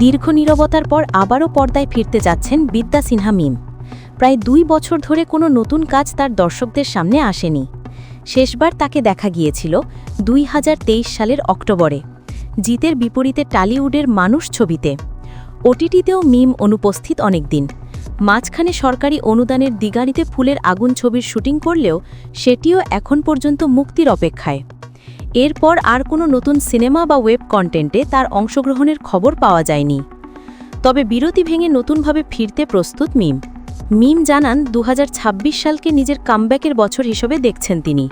দীর্ঘ নীরবতার পর আবারও পর্দায় ফিরতে যাচ্ছেন বিদ্যা সিনহা মিম। প্রায় দুই বছর ধরে কোনো নতুন কাজ তার দর্শকদের সামনে আসেনি। শেষবার তাকে দেখা গিয়েছিল দুই হাজার তেইশ সালের অক্টোবরে, জিতের বিপরীতে টালিউডের মানুষ ছবিতে। ওটিটিতেও মিম অনুপস্থিত অনেকদিন। মাঝখানে সরকারি অনুদানের দিগানিতে ফুলের আগুন ছবির শুটিং করলেও সেটিও এখন পর্যন্ত মুক্তির অপেক্ষায়। এরপর আর কোনো নতুন সিনেমা বা ওয়েব কন্টেন্টে তার অংশগ্রহণের খবর পাওয়া যায়নি। তবে বিরতি ভেঙে নতুনভাবে ফিরতে প্রস্তুত মিম। মিম জানান দু হাজার ছাব্বিশ সালকে নিজের কামব্যাকের বছর হিসেবে দেখছেন তিনি।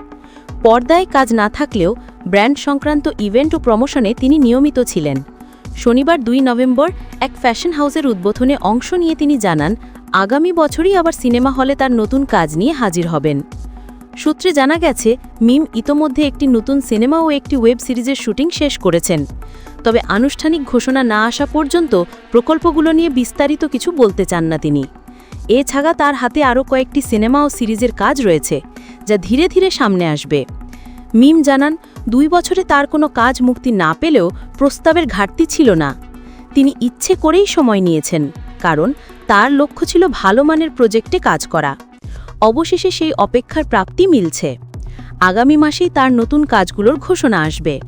পর্দায় কাজ না থাকলেও ব্র্যান্ড সংক্রান্ত ইভেন্ট ও প্রমোশনে তিনি নিয়মিত ছিলেন। শনিবার দুই নভেম্বর এক ফ্যাশন হাউসের উদ্বোধনে অংশ নিয়ে তিনি জানান, আগামী বছরই আবার সিনেমা হলে তার নতুন কাজ নিয়ে হাজির হবেন। সূত্রে জানা গেছে, মিম ইতোমধ্যে একটি নতুন সিনেমা ও একটি ওয়েব সিরিজের শুটিং শেষ করেছেন। তবে আনুষ্ঠানিক ঘোষণা না আসা পর্যন্ত প্রকল্পগুলো নিয়ে বিস্তারিত কিছু বলতে চান না তিনি। এছাড়া তার হাতে আরও কয়েকটি সিনেমা ও সিরিজের কাজ রয়েছে, যা ধীরে ধীরে সামনে আসবে। মিম জানান, দুই বছরে তার কোনো কাজ মুক্তি না পেলেও প্রস্তাবের ঘাটতি ছিল না। তিনি ইচ্ছে করেই সময় নিয়েছেন, কারণ তার লক্ষ্য ছিল ভালো মানের প্রজেক্টে কাজ করা। অবশেষে সেই অপেক্ষার প্রাপ্তি মিলছে। আগামী মাসেই তার নতুন কাজগুলোর ঘোষণা আসবে।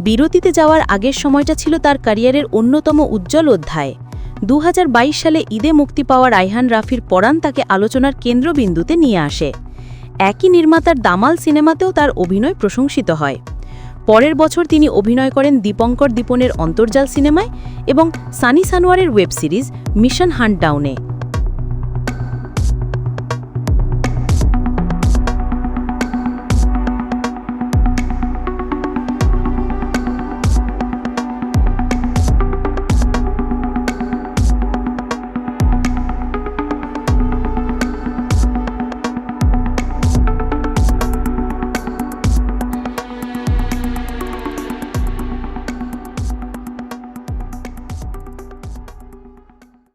বিরতিতে যাওয়ার আগের সময়টা ছিল তার ক্যারিয়ারের অন্যতম উজ্জ্বল অধ্যায়। দু হাজার বাইশ সালে ঈদে মুক্তি পাওয়া রাইহান রাফির পরাণ তাকে আলোচনার কেন্দ্রবিন্দুতে নিয়ে আসে। একই নির্মাতার দামাল সিনেমাতেও তার অভিনয় প্রশংসিত হয়। পরের বছর তিনি অভিনয় করেন দীপঙ্কর দীপনের অন্তর্জাল সিনেমায় এবং সানি সানোয়ারের ওয়েব সিরিজ মিশন হান্টডাউনে।